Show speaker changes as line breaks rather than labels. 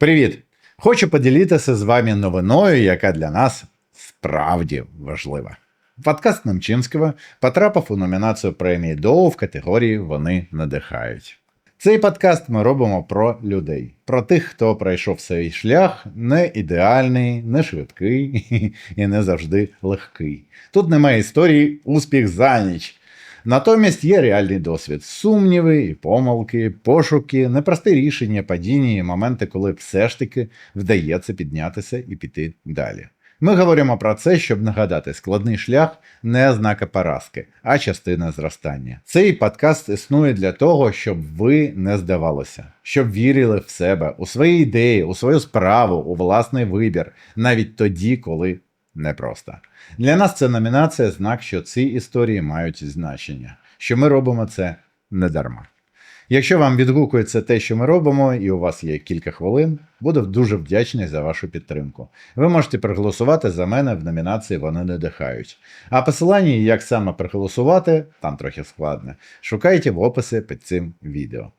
Привіт! Хочу поділитися з вами новиною, яка для нас справді важлива. Подкаст Немчинського потрапив у номінацію премії Доу в категорії Вони надихають. Цей подкаст ми робимо про людей, про тих, хто пройшов свій шлях не ідеальний, не швидкий і не завжди легкий. Тут немає історії успіх за ніч. Натомість є реальний досвід, сумніви і помилки, пошуки, непрості рішення, падіння і моменти, коли все ж таки вдається піднятися і піти далі. Ми говоримо про це, щоб нагадати, складний шлях не ознака поразки, а частина зростання. Цей подкаст існує для того, щоб ви не здавалося, щоб вірили в себе, у свої ідеї, у свою справу, у власний вибір, навіть тоді, коли непросто. Для нас це номінація знак, що ці історії мають значення, що ми робимо це не дарма. Якщо вам відгукується те, що ми робимо, і у вас є кілька хвилин, буду дуже вдячний за вашу підтримку. Ви можете проголосувати за мене в номінації Вони не дихають. А посилання, як саме проголосувати, там трохи складно, шукайте в описі під цим відео.